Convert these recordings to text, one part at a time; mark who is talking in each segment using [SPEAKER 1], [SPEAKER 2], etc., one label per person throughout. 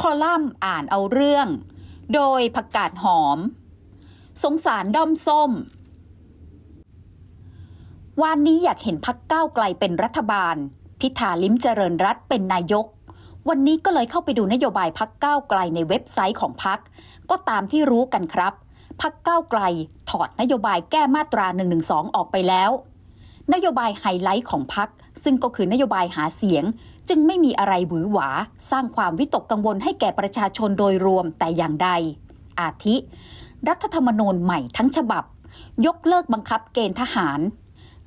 [SPEAKER 1] คอลัมน์อ่านเอาเรื่อง โดยผักกาดหอม สงสารด้อมส้ม วันนี้อยากเห็นพักก้าวไกลเป็นรัฐบาล พิธาลิ้มเจริญรัตเป็นนายก วันนี้ก็เลยเข้าไปดูนโยบายพักก้าวไกลในเว็บไซต์ของพัก ก็ตามที่รู้กันครับ พักก้าวไกลถอดนโยบายแก้มาตรา1นึออกไปแล้ว นโยบายไฮไลท์ของพักซึ่งก็คือนโยบายหาเสียง จึงไม่มีอะไรหวือหวา สร้างความวิตกกังวลให้แก่ประชาชนโดยรวมแต่อย่างใด อาทิ รัฐธรรมนูญใหม่ทั้งฉบับ ยกเลิกบังคับเกณฑ์ทหาร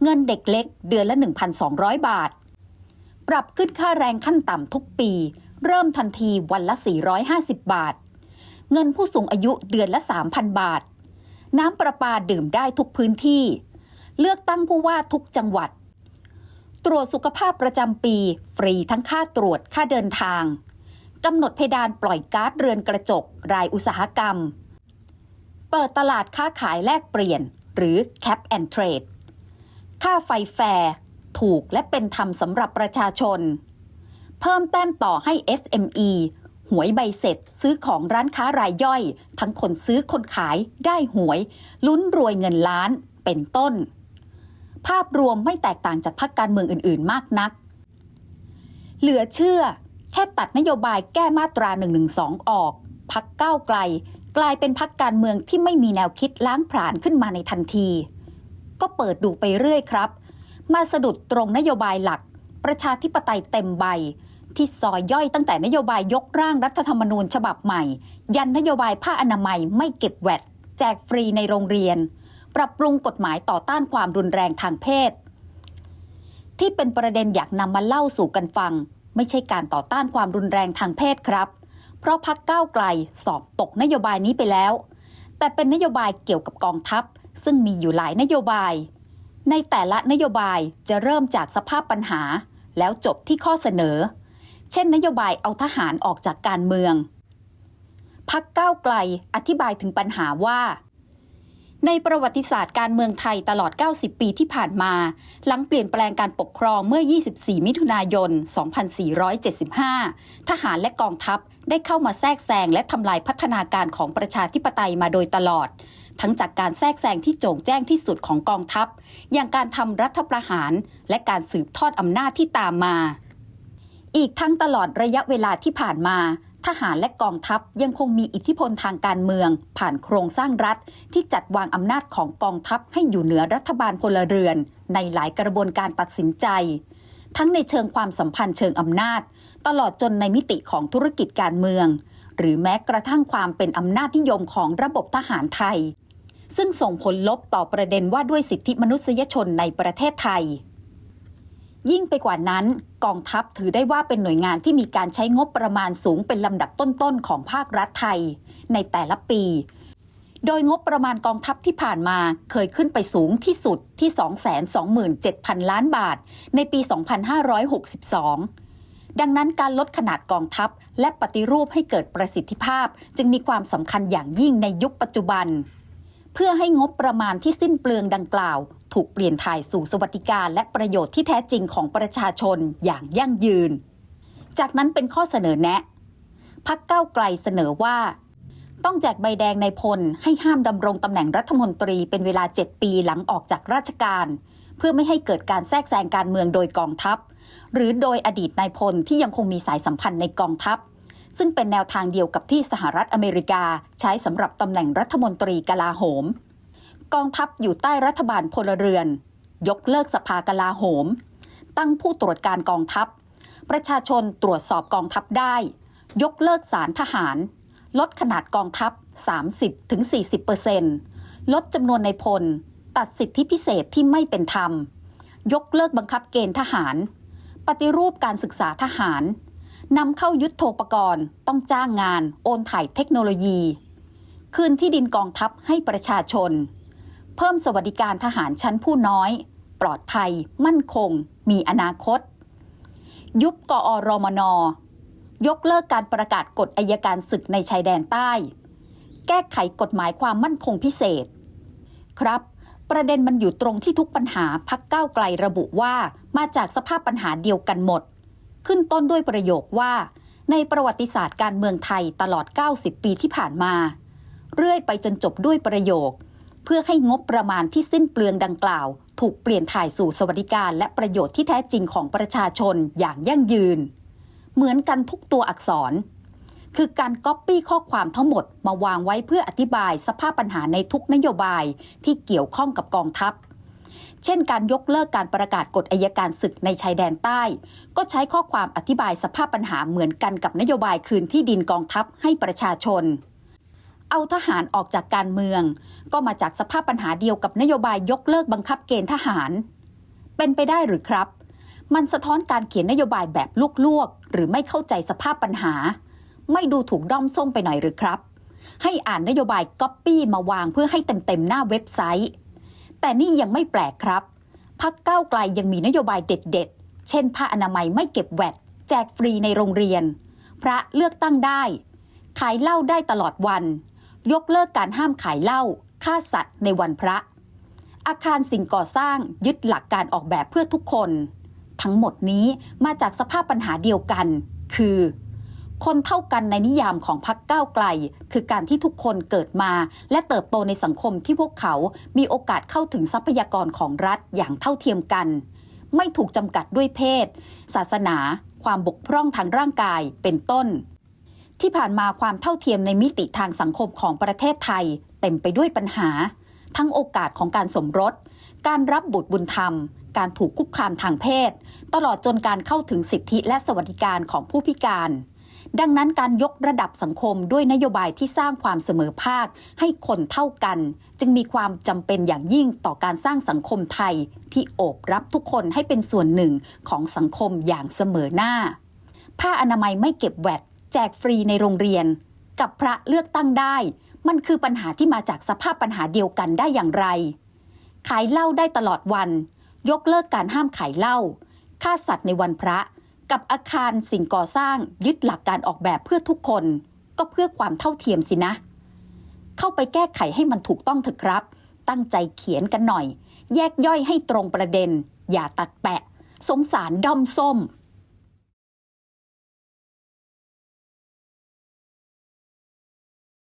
[SPEAKER 1] เงินเด็กเล็กเดือนละ 1,200 บาท ปรับขึ้นค่าแรงขั้นต่ำทุกปี เริ่มทันทีวันละ 450 บาท เงินผู้สูงอายุเดือนละ 3,000 บาท น้ำประปาดื่มได้ทุกพื้นที่ เลือกตั้งผู้ว่าทุกจังหวัด ตรวจสุขภาพประจำปี ฟรีทั้งค่าตรวจค่าเดินทางกำหนดเพดานปล่อยก๊าซเรือนกระจก รายอุตสาหกรรม เปิดตลาดค้าขายแลกเปลี่ยน หรือ Cap and Trade ค่าไฟแฟร์ถูกและเป็นธรรมสำหรับประชาชน เพิ่มแต้มต่อให้ SME หวยใบเสร็จซื้อของร้านค้ารายย่อย ทั้งคนซื้อคนขายได้หวย ลุ้นรวยเงินล้านเป็นต้น ภาพรวมไม่แตกต่างจากพรรคการเมืองอื่น ๆ มากนัก เหลือเชื่อ แค่ตัดนโยบายแก้มาตรา1นึออกพักก้าวไกล กลายเป็นพักการเมืองที่ไม่มีแนวคิดล้างผลาญขึ้นมาในทันที ก็เปิดดูไปเรื่อยครับ มาสะดุดตรงนโยบายหลัก ประชาธิปไตยเต็มใบ ที่ซอยย่อยตั้งแต่นโยบายยกร่างรัฐธรรมนูญฉบับใหม่ ยันนโยบายผ้าอนามัยไม่เก็บแวดแจกฟรีในโรงเรียน ปรับปรุงกฎหมายต่อต้านความรุนแรงทางเพศ ที่เป็นประเด็นอยากนำมาเล่าสู่กันฟัง ไม่ใช่การต่อต้านความรุนแรงทางเพศครับ เพราะพักก้าวไกลสอบตกนโยบายนี้ไปแล้ว แต่เป็นนโยบายเกี่ยวกับกองทัพ ซึ่งมีอยู่หลายนโยบาย ในแต่ละนโยบายจะเริ่มจากสภาพปัญหา แล้วจบที่ข้อเสนอ เช่น นโยบายเอาทหารออกจากการเมืองพักก้าวไกลอธิบายถึงปัญหาว่า ในประวัติศาสตร์การเมืองไทยตลอด 90 ปีที่ผ่านมา หลังเปลี่ยนแปลงการปกครองเมื่อ 24 มิถุนายน 2475 ทหารและกองทัพได้เข้ามาแทรกแซงและทำลายพัฒนาการของประชาธิปไตยมาโดยตลอด ทั้งจากการแทรกแซงที่โจ่งแจ้งที่สุดของกองทัพ อย่างการทำรัฐประหาร และการสืบทอดอำนาจที่ตามมา อีกทั้งตลอดระยะเวลาที่ผ่านมา ทหารและกองทัพยังคงมีอิทธิพลทางการเมือง ผ่านโครงสร้างรัฐ ที่จัดวางอำนาจของกองทัพให้อยู่เหนือรัฐบาลพลเรือน ในหลายกระบวนการตัดสินใจ ทั้งในเชิงความสัมพันธ์เชิงอำนาจ ตลอดจนในมิติของธุรกิจการเมือง หรือแม้กระทั่งความเป็นอำนาจนิยมของระบบทหารไทย ซึ่งส่งผลลบต่อประเด็นว่าด้วยสิทธิมนุษยชนในประเทศไทย ยิ่งไปกว่านั้น กองทัพถือได้ว่าเป็นหน่วยงานที่มีการใช้งบประมาณสูงเป็นลำดับต้นๆของภาครัฐไทย ในแต่ละปี โดยงบประมาณกองทัพที่ผ่านมาเคยขึ้นไปสูงที่สุดที่ 227,000 ล้านบาท ในปี 2562ดังนั้นการลดขนาดกองทัพ และปฏิรูปให้เกิดประสิทธิภาพ จึงมีความสำคัญอย่างยิ่งในยุคปัจจุบัน เพื่อให้งบประมาณที่สิ้นเปลืองดังกล่าว ถูกเปลี่ยนถ่ายสู่สวัสดิการและประโยชน์ที่แท้จริงของประชาชนอย่างยั่งยืน จากนั้นเป็นข้อเสนอแนะ พักเก้าไกลเสนอว่า ต้องแจกใบแดงในพลให้ห้ามดำรงตำแหน่งรัฐมนตรีเป็นเวลา 7 ปีหลังออกจากราชการ เพื่อไม่ให้เกิดการแทรกแซงการเมืองโดยกองทัพ หรือโดยอดีตนายพลที่ยังคงมีสายสัมพันธ์ในกองทัพซึ่งเป็นแนวทางเดียวกับที่สหรัฐอเมริกาใช้สำหรับตำแหน่งรัฐมนตรีกลาโหม กองทัพอยู่ใต้รัฐบาลพลเรือน ยกเลิกสภากลาโหม ตั้งผู้ตรวจการกองทัพ ประชาชนตรวจสอบกองทัพได้ ยกเลิกสารทหาร ลดขนาดกองทัพ 30-40%ลดจำนวนในพล ตัดสิทธิพิเศษที่ไม่เป็นธรรม ยกเลิกบังคับเกณฑ์ทหาร ปฏิรูปการศึกษาทหารนำเข้ายุทธโภปกรณ์ต้องจ้างงาน โอนถ่ายเทคโนโลยี คืนที่ดินกองทัพให้ประชาชน เพิ่มสวัสดิการทหารชั้นผู้น้อย ปลอดภัย มั่นคง มีอนาคต ยุบกอรมน ยกเลิกการประกาศกฎอายการศึกในชายแดนใต้ แก้ไขกฎหมายความมั่นคงพิเศษ ครับ ประเด็นมันอยู่ตรงที่ทุกปัญหาพักก้าวไกลระบุว่ามาจากสภาพปัญหาเดียวกันหมด ขึ้นต้นด้วยประโยคว่า ในประวัติศาสตร์การเมืองไทยตลอด 90 ปีที่ผ่านมา เรื่อยไปจนจบด้วยประโยค พื่อให้งบประมาณที่สิ้นเปลืองดังกล่าว ถูกเปลี่ยนถ่ายสู่สวัสดิการและประโยชน์ที่แท้จริงของประชาชนอย่างยั่งยืน เหมือนกันทุกตัวอักษร คือการก๊อปปี้ข้อความทั้งหมดมาวางไว้เพื่ออธิบายสภาพปัญหาในทุกนโยบายที่เกี่ยวข้องกับกองทัพ เช่นการยกเลิกการประกาศกฎอายการศึกในชายแดนใต้ ก็ใช้ข้อความอธิบายสภาพปัญหาเหมือนกันกับนโยบายคืนที่ดินกองทัพให้ประชาชน เอาทหารออกจากการเมือง ก็มาจากสภาพปัญหาเดียวกับนโยบายยกเลิกบังคับเกณฑ์ทหาร เป็นไปได้หรือครับ มันสะท้อนการเขียนนโยบายแบบลวกๆ หรือไม่เข้าใจสภาพปัญหา ไม่ดูถูกด้อมส้มไปหน่อยหรือครับ ให้อ่านนโยบายก๊อปปี้มาวางเพื่อให้เต็มๆหน้าเว็บไซต์ แต่นี่ยังไม่แปลกครับพักก้าวไกลยังมีนโยบายเด็ดๆ เช่นผ้าอนามัยไม่เก็บแวดแจกฟรีในโรงเรียน พระเลือกตั้งได้ ขายเหล้าได้ตลอดวัน ยกเลิกการห้ามขายเหล้าฆ่าสัตว์ในวันพระ อาคารสิ่งก่อสร้างยึดหลักการออกแบบเพื่อทุกคน ทั้งหมดนี้มาจากสภาพปัญหาเดียวกัน คือ คนเท่ากันในนิยามของพักก้าวไกล คือการที่ทุกคนเกิดมาและเติบโตในสังคมที่พวกเขา มีโอกาสเข้าถึงทรัพยากรของรัฐอย่างเท่าเทียมกัน ไม่ถูกจำกัดด้วยเพศ ศาสนา ความบกพร่องทางร่างกายเป็นต้น ที่ผ่านมาความเท่าเทียมในมิติทางสังคมของประเทศไทย เต็มไปด้วยปัญหา ทั้งโอกาสของการสมรส การรับบุตรบุญธรรม การถูกคุกคามทางเพศ ตลอดจนการเข้าถึงสิทธิและสวัสดิการของผู้พิการ ดังนั้นการยกระดับสังคมด้วยนโยบายที่สร้างความเสมอภาคให้คนเท่ากัน จึงมีความจำเป็นอย่างยิ่งต่อการสร้างสังคมไทย ที่โอบรับทุกคนให้เป็นส่วนหนึ่งของสังคมอย่างเสมอหน้าผ้าอนามัยไม่เก็บแวด แจกฟรีในโรงเรียน กับพระเลือกตั้งได้ มันคือปัญหาที่มาจากสภาพปัญหาเดียวกันได้อย่างไร ขายเหล้าได้ตลอดวัน ยกเลิกการห้ามขายเหล้าฆ่าสัตว์ในวันพระ กับอาคารสิ่งก่อสร้างยึดหลักการออกแบบเพื่อทุกคน ก็เพื่อความเท่าเทียมสินะ เข้าไปแก้ไขให้มันถูกต้องเถอะครับ ตั้งใจเขียนกันหน่อย แยกย่อยให้ตรงประเด็น อย่าตัดแปะ สงสารด้อมส้ม